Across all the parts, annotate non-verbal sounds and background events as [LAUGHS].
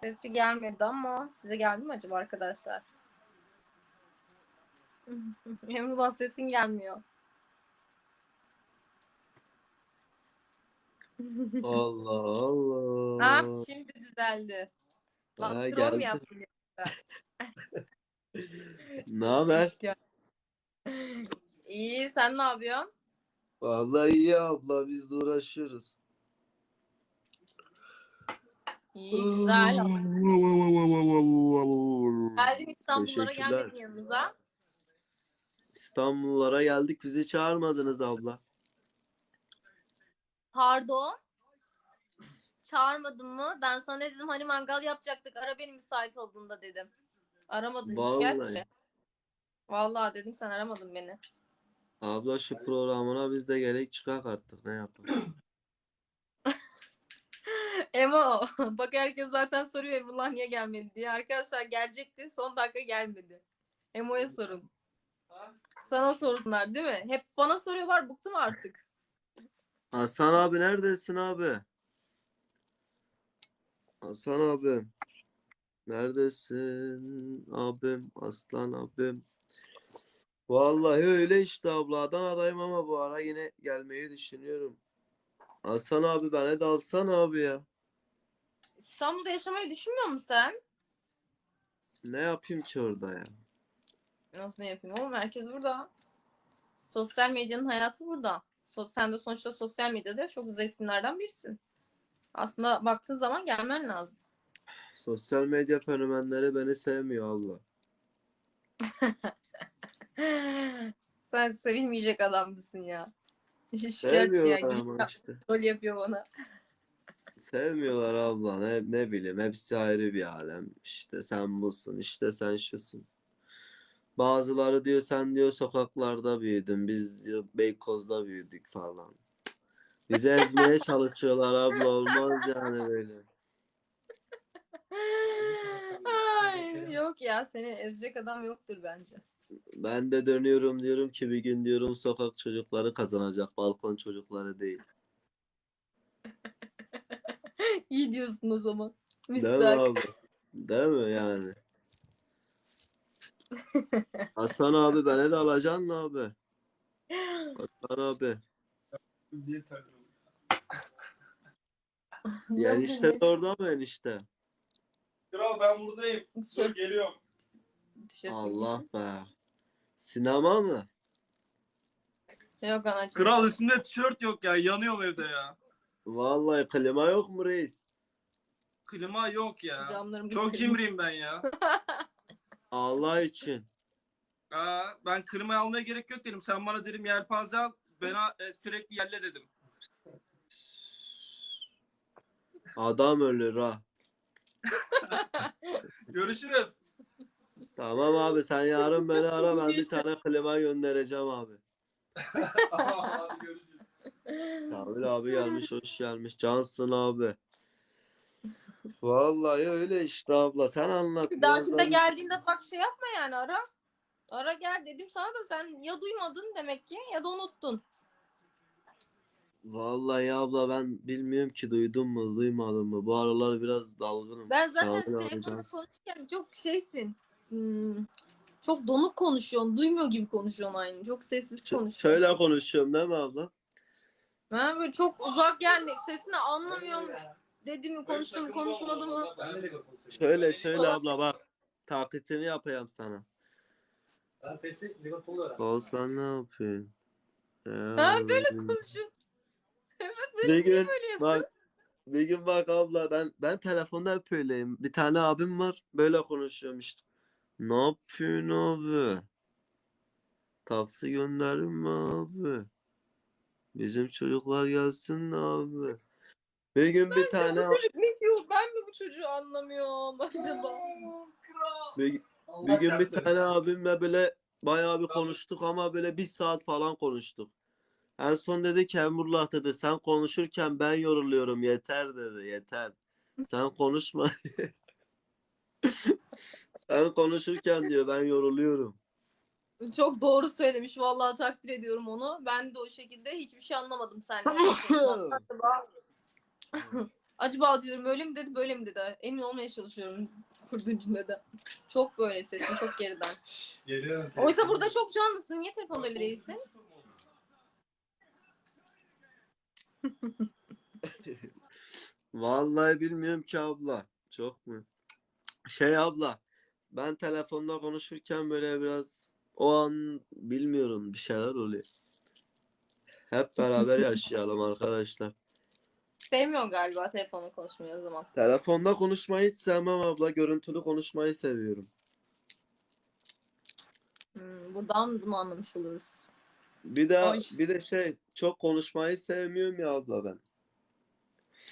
Sesi gelmedi ama size geldi mi acaba arkadaşlar? [LAUGHS] Emrullah sesin gelmiyor. [LAUGHS] Allah Allah. Ha şimdi düzeldi. Lan troll yaptın? [LAUGHS] Ne haber? İyi sen ne yapıyorsun? Vallahi iyi abla biz de uğraşıyoruz. İyi güzel. Geldin İstanbullara Teşekkürler. geldin yanımıza. İstanbullara geldik bizi çağırmadınız abla. Pardon. Çağırmadın mı? Ben sana ne dedim hani mangal yapacaktık. Ara beni müsait olduğunda dedim. Aramadın Vallahi. gerçi. Vallahi dedim sen aramadın beni. Abla şu programına biz de gerek çıkak artık ne yapalım. [CLEARS THROAT] Emo [LAUGHS] bak herkes zaten soruyor Emrullah niye gelmedi diye. Arkadaşlar gelecekti son dakika gelmedi. Emo'ya sorun. Sana sorsunlar değil mi? Hep bana soruyorlar bıktım artık. Hasan abi neredesin abi? Hasan abi. Neredesin abim aslan abim. Vallahi öyle işte abla Adana'dayım ama bu ara yine gelmeyi düşünüyorum. Hasan abi beni de alsana abi ya. İstanbul'da yaşamayı düşünmüyor musun sen? Ne yapayım ki orada ya? Nasıl ne yapayım oğlum herkes burada. Sosyal medyanın hayatı burada. Sen de sonuçta sosyal medyada çok güzel isimlerden birisin. Aslında baktığın zaman gelmen lazım. Sosyal medya fenomenleri beni sevmiyor abla. [LAUGHS] sen sevilmeyecek adam mısın ya? [LAUGHS] Şikayetçi ya. Sevmiyorlar ama işte. Rol yapıyor bana. Sevmiyorlar abla ne, ne bileyim hepsi ayrı bir alem. İşte sen busun işte sen şusun. Bazıları diyor sen diyor sokaklarda büyüdün biz diyor Beykoz'da büyüdük falan. Bizi ezmeye çalışıyorlar abla olmaz yani böyle. Ay, yok ya seni ezecek adam yoktur bence. Ben de dönüyorum diyorum ki bir gün diyorum sokak çocukları kazanacak balkon çocukları değil. [LAUGHS] İyi diyorsun o zaman. Değil mi abi? Değil mi yani? [LAUGHS] Hasan abi beni de alacaksın abi? Hasan abi. Ya enişte de orada mı enişte? Kral ben buradayım. Dur Tişört- geliyorum. tişört Allah be. Sinema mı? giysin. Yok anacığım. Kral üstünde tişört yok ya. Yanıyorum evde ya. Vallahi klima yok mu reis? Klima yok ya. Camlarımı Çok sileyim. cimriyim ben ya. [LAUGHS] Allah için. Aa, ben klima almaya gerek yok dedim. Sen bana dedim yelpaze al. Bana e, sürekli yelle dedim. Adam ölür ha. [LAUGHS] Görüşürüz. Tamam abi sen yarın beni ara ben bir tane klima göndereceğim abi. [LAUGHS] Hadi görüşürüz. Kamil abi gelmiş hoş gelmiş. Cansın abi. Vallahi öyle işte abla sen anlat. Bir dahakinde da- geldiğinde bak şey yapma yani ara. Ara gel dedim sana da sen ya duymadın demek ki ya da unuttun. Vallahi abla ben bilmiyorum ki duydum mu duymadım mı. Bu aralar biraz dalgınım. Ben zaten Kamil abi telefonda cansın. konuşurken çok şeysin. Hmm, çok donuk konuşuyorsun. Duymuyor gibi konuşuyorsun aynı. Çok sessiz Ş- konuşuyorsun. şöyle konuşuyorum değil mi abla? Ben böyle çok uzak yani sesini anlamıyorum. Dedi mi konuştu mu konuşmadı mı? Şöyle şöyle abla bak. Taklitini yapayım sana. Olsan ne yapıyorsun? Ya, Ha, böyle [LAUGHS] bir gün- Konuşuyor. Evet Bir böyle gün böyle yapıyor. bak bir gün bak abla ben ben telefonda hep öyleyim. Bir tane abim var böyle konuşuyorum işte. Ne yapıyorsun abi? Taksi gönderin mi abi? Bizim çocuklar gelsin de abi. Bir gün bir tane Bu çocuk ne diyor? Ben mi bu çocuğu anlamıyorum [LAUGHS] acaba? bir, bir gün bir tane abimle böyle bayağı bir konuştuk ama böyle bir saat falan konuştuk. En son dedi ki Emrullah dedi sen konuşurken ben yoruluyorum yeter dedi yeter. Sen konuşma. [LAUGHS] sen konuşurken diyor ben yoruluyorum. Çok doğru söylemiş. Vallahi takdir ediyorum onu. Ben de o şekilde hiçbir şey anlamadım senden. [LAUGHS] Acaba [LAUGHS] Acaba diyorum öyle mi dedi böyle mi dedi. Emin olmaya çalışıyorum kurduğun cümlede. Çok böyle sesin çok geriden. Geliyorum. Oysa burada çok canlısın. Niye telefonda öyle değilsin? [LAUGHS] Vallahi bilmiyorum ki abla. Çok mu? Şey abla. Ben telefonda konuşurken böyle biraz o an bilmiyorum bir şeyler oluyor. Hep beraber yaşayalım arkadaşlar. Sevmiyor galiba telefonla konuşmayı o zaman. Telefonda konuşmayı hiç sevmem abla. Görüntülü konuşmayı seviyorum. Hmm, buradan bunu anlamış oluruz. Bir de Ay. bir de şey çok konuşmayı sevmiyorum ya abla ben.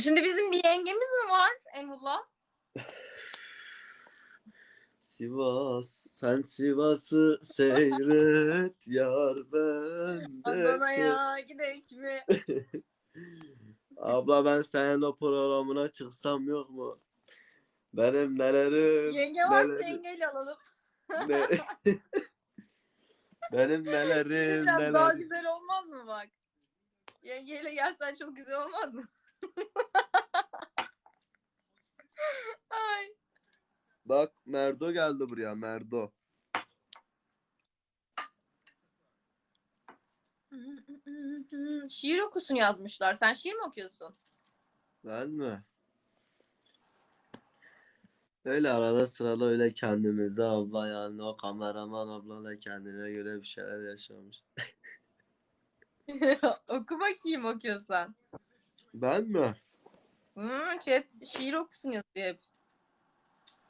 Şimdi bizim bir yengemiz mi var Emrullah? [LAUGHS] Sivas, sen Sivas'ı seyret yar ben de Adana'ya gidek mi? [LAUGHS] Abla ben senin o programına çıksam yok mu? Benim nelerim, Yenge varsa nelerim, yengeyle alalım. ne... [LAUGHS] Benim nelerim, Diyeceğim, daha nelerim. güzel olmaz mı bak? Yengeyle gelsen çok güzel olmaz mı? [LAUGHS] Ay. Bak Merdo geldi buraya, Merdo. Şiir okusun yazmışlar. Sen şiir mi okuyorsun? Ben mi? Öyle arada sırada öyle kendimizde abla yani o kameraman abla da kendine göre bir şeyler yaşamış. [LAUGHS] Oku bakayım okuyorsan. Ben mi? Hmm, chat şiir okusun yazıyor hep.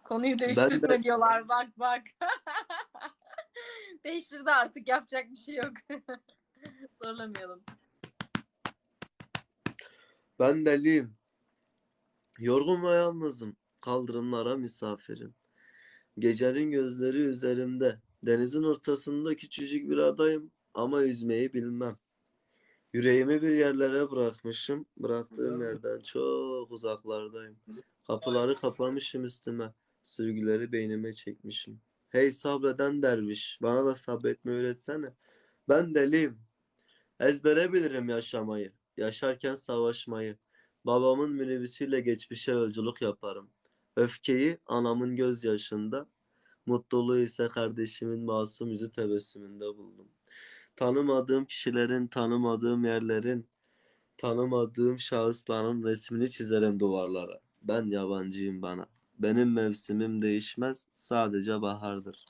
Konuyu değiştirme [LAUGHS] diyorlar. Bak bak. [LAUGHS] Değiştirdi artık yapacak bir şey yok. [LAUGHS] Zorlamayalım. Ben deliyim. Yorgun ve yalnızım. Kaldırımlara misafirim. Gecenin gözleri üzerimde. Denizin ortasında küçücük bir adayım ama yüzmeyi bilmem. Yüreğimi bir yerlere bırakmışım. Bıraktığım yerden çok uzaklardayım. Kapıları kapamışım üstüme. Sürgüleri beynime çekmişim. Hey sabreden derviş, bana da sabretmeyi öğretsene. Ben deliyim. Ezbere bilirim yaşamayı. Yaşarken savaşmayı. Babamın minibüsüyle geçmişe yolculuk yaparım. Öfkeyi anamın gözyaşında, mutluluğu ise kardeşimin masum yüzü tebessümünde buldum. Tanımadığım kişilerin, tanımadığım yerlerin, tanımadığım şahısların resmini çizerim duvarlara. Ben yabancıyım bana. Benim mevsimim değişmez, sadece bahardır.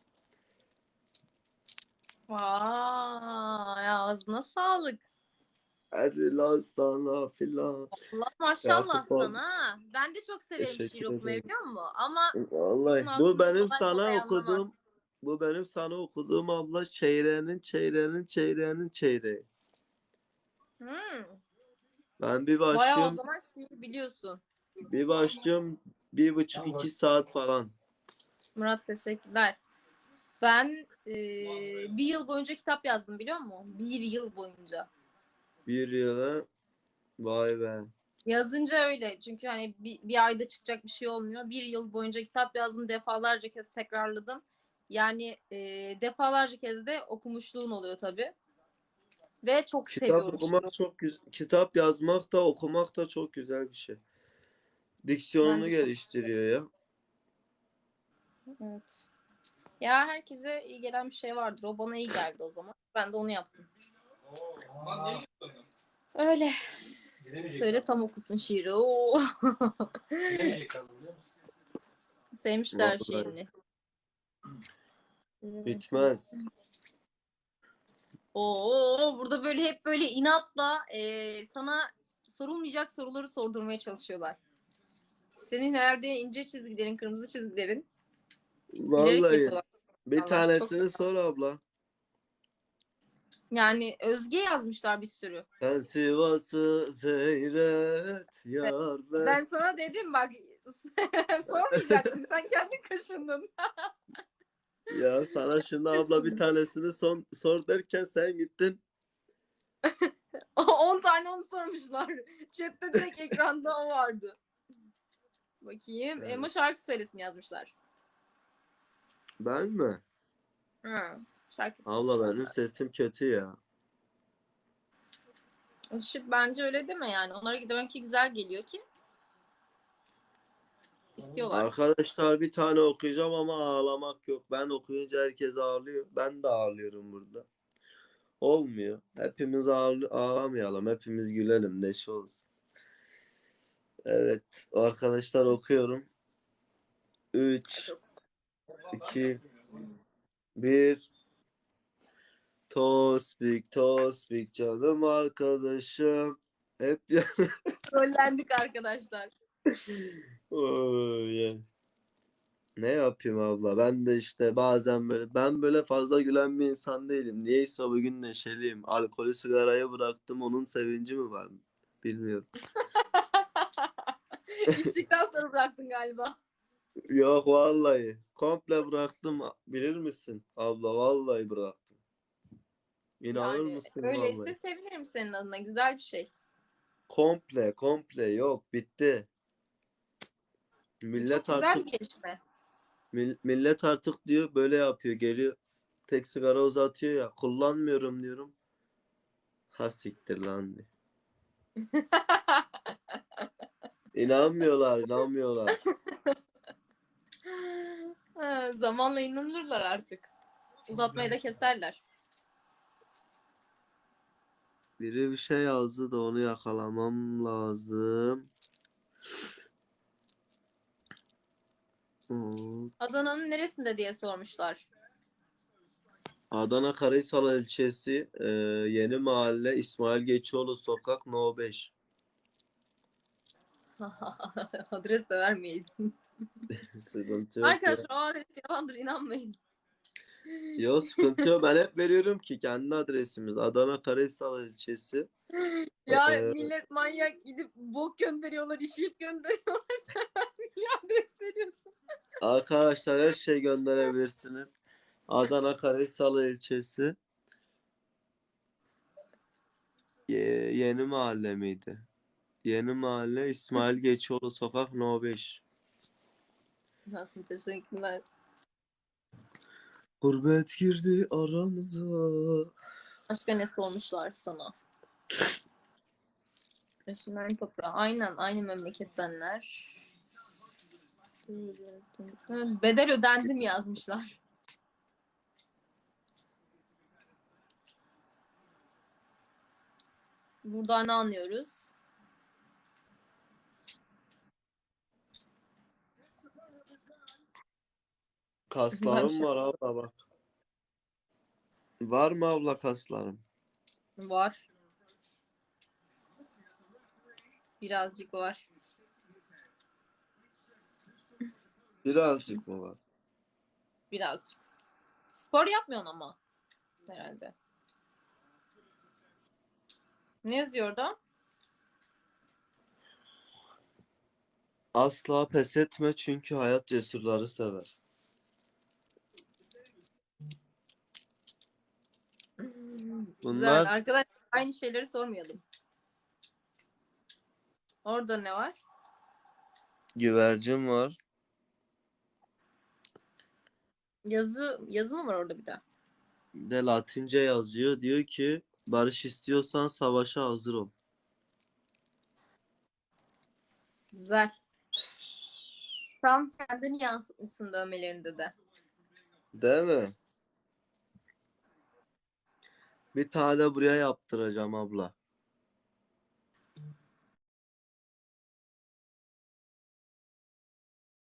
Vay ağzına sağlık. Erla sana filan. Allah maşallah Yakup abi. sana. Ben de çok severim Teşekkür şiir okumayı ederim. biliyor musun? Ama Vallahi Bunun bu benim kolay sana kolay anlamam. okuduğum bu benim sana okuduğum abla çeyreğinin çeyreğinin çeyreğinin çeyreği. hmm, Ben bir bayağı o başlıyorum zaman şiir biliyorsun. bir başlıyorum bir buçuk iki saat falan. Murat teşekkürler. Ben eee, bir yıl boyunca kitap yazdım biliyor musun? Bir yıl boyunca. Bir yıla vay be. Yazınca öyle. Çünkü hani bir, bir ayda çıkacak bir şey olmuyor. Bir yıl boyunca kitap yazdım. Defalarca kez tekrarladım. Yani eee, defalarca kez de okumuşluğun oluyor tabii. Ve çok Kitap seviyorum. okumak çok güzel. Kitap yazmak da okumak da çok güzel bir şey. Diksiyonunu Ben geliştiriyor ya. Evet. Ya herkese iyi gelen bir şey vardır. O bana iyi geldi o zaman. Ben de onu yaptım. Öyle. Söyle tam okusun şiiri. Oo. [LAUGHS] Sevmişler şiirini. Bitmez. Oo, burada böyle hep böyle inatla e, sana sorulmayacak soruları sordurmaya çalışıyorlar. Senin herhalde ince çizgilerin, kırmızı çizgilerin Vallahi bir tanesini çok- sor abla. Yani Özge yazmışlar bir sürü. Sen Sivas'ı seyret yar ben. Ben sana dedim bak [LAUGHS] sormayacaktım. Sen kendin kaşındın. [LAUGHS] Ya sana şimdi abla bir tanesini son, sor derken sen gittin. [LAUGHS] 10 tane onu sormuşlar. Chat'te direkt ekranda o vardı. Bakayım. Evet. Emma şarkı söylesin yazmışlar. Ben mi? Hı. Şarkı söylesin benim yazmışlar. sesim kötü ya. Şu, bence öyle deme yani. Onlara demek ki güzel geliyor ki. İstiyorlar. Arkadaşlar bir tane okuyacağım ama ağlamak yok. Ben okuyunca herkes ağlıyor. Ben de ağlıyorum burada. Olmuyor. Hepimiz ağlamayalım. Hepimiz gülelim. Neşe olsun. Evet. Arkadaşlar okuyorum. 3 2 1 Tospik, Tospik canım arkadaşım. Hep ya. [LAUGHS] Trollendik arkadaşlar. Oy. Ne yapayım abla? Ben de işte bazen böyle ben böyle fazla gülen bir insan değilim. Niyeyse bugün neşeliyim. Alkolü sigarayı bıraktım. Onun sevinci mi var? Bilmiyorum. İçtikten sonra bıraktın galiba. Yok vallahi. Komple bıraktım. Bilir misin? Abla vallahi bıraktım. İnanır Yani mısın öyleyse vallahi? sevinirim senin adına. Güzel bir şey. Komple, komple yok bitti. Millet Çok güzel artık bir gelişme. Mil- millet artık diyor böyle yapıyor geliyor tek sigara uzatıyor ya kullanmıyorum diyorum. Ha siktir lan diyor. [LAUGHS] İnanmıyorlar inanmıyorlar. [LAUGHS] Ha, zamanla inanırlar artık. Uzatmayı da keserler. Biri bir şey yazdı da onu yakalamam lazım. Adana'nın neresinde diye sormuşlar. Adana Karahisar ilçesi e, Yeni Mahalle İsmail Geçioğlu Sokak No 5. [LAUGHS] Adres de vermeyin. [LAUGHS] Sıkıntı yok. ya. Arkadaşlar o adres yalandır inanmayın. Yok sıkıntı yok. Ben hep veriyorum ki kendi adresimiz. Adana Karahisar ilçesi. [LAUGHS] Ya Ee, millet manyak gidip bok gönderiyorlar, işip gönderiyorlar. Sen niye adres veriyorsun? Arkadaşlar her şey gönderebilirsiniz. Adana Karahisar ilçesi. Ye- yeni mahalle miydi? Yeni mahalle İsmail Geçioğlu Sokak No 5. Nasıl teşekkürler. Gurbet girdi aramıza. Başka ne sormuşlar sana? Yaşından toprağı. Aynen aynı memlekettenler. Bedel ödendim yazmışlar. Burada ne anlıyoruz? Kaslarım var abla bak. Var mı abla kaslarım? Var. Birazcık var. Birazcık mı var? Birazcık. Spor yapmıyorsun ama. Herhalde. Ne yazıyor orada? Asla pes etme çünkü hayat cesurları sever. Güzel. Bunlar Arkadaşlar aynı şeyleri sormayalım. Orada ne var? güvercin var. Yazı yazı mı var orada bir de? Bir de Latince yazıyor. Diyor ki barış istiyorsan savaşa hazır ol. Güzel. Tam kendini yansıtmışsın dövmelerinde de. Değil mi? Bir tane buraya yaptıracağım abla.